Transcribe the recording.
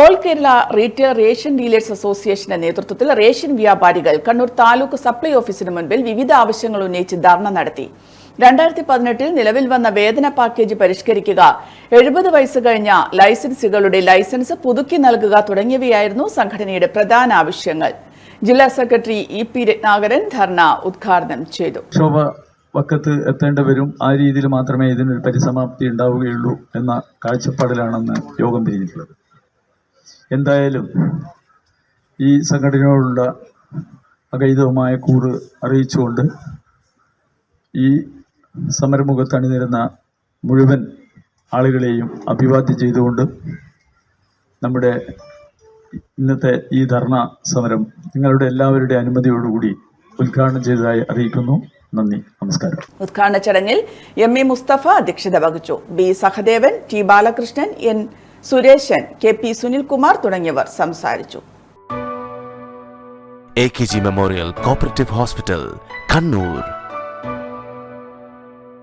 All Kerala retail ration dealers അസോസിയേഷന്റെ നേതൃത്വത്തിൽ ration വ്യാപാരികൾ കണ്ണൂർ താലൂക്ക് സപ്ലൈ ഓഫീസിന് മുൻപിൽ വിവിധ ആവശ്യങ്ങൾ ഉന്നയിച്ച് ധർണ നടത്തി. രണ്ടായിരത്തി പതിനെട്ടിൽ നിലവിൽ വന്ന വേതന പാക്കേജ് പരിഷ്കരിക്കുക എഴുപത് വയസ്സ് കഴിഞ്ഞ ലൈസൻസുകളുടെ ലൈസൻസ് പുതുക്കി നൽകുക തുടങ്ങിയവയായിരുന്നു സംഘടനയുടെ പ്രധാന ആവശ്യങ്ങൾ. ജില്ലാ secretary E P Ratnakaran dharna ഉദ്ഘാടനം ചെയ്തു. വക്കത്ത് എത്തേണ്ടവരും ആ രീതിയിൽ മാത്രമേ ഇതിനൊരു പരിസമാപ്തി ഉണ്ടാവുകയുള്ളൂ എന്ന കാഴ്ചപ്പാടിലാണെന്ന് യോഗം പിരിഞ്ഞിട്ടുള്ളത് എന്തായാലും ഈ സംഘടനയോടുള്ള അഗൈതവുമായ കൂറ് അറിയിച്ചുകൊണ്ട് ഈ സമരമുഖത്ത് അണിനിരുന്ന മുഴുവൻ ആളുകളെയും അഭിവാദ്യം ചെയ്തുകൊണ്ട് നമ്മുടെ ഇന്നത്തെ ഈ ധർണ സമരം നിങ്ങളുടെ എല്ലാവരുടെ അനുമതിയോടുകൂടി ഉദ്ഘാടനം ചെയ്തതായി അറിയിക്കുന്നു. നന്ദി. നമസ്കാരം. ഉദ്ഘാടന ചടങ്ങിൽ എം എ മുസ്തഫ അധ്യക്ഷത വഹിച്ചു. B Sahadevan T Balakrishnan N Suresan K P Sunilkumar തുടങ്ങിയവർ സംസാരിച്ചു. A K G memorial cooperative hospital Kannur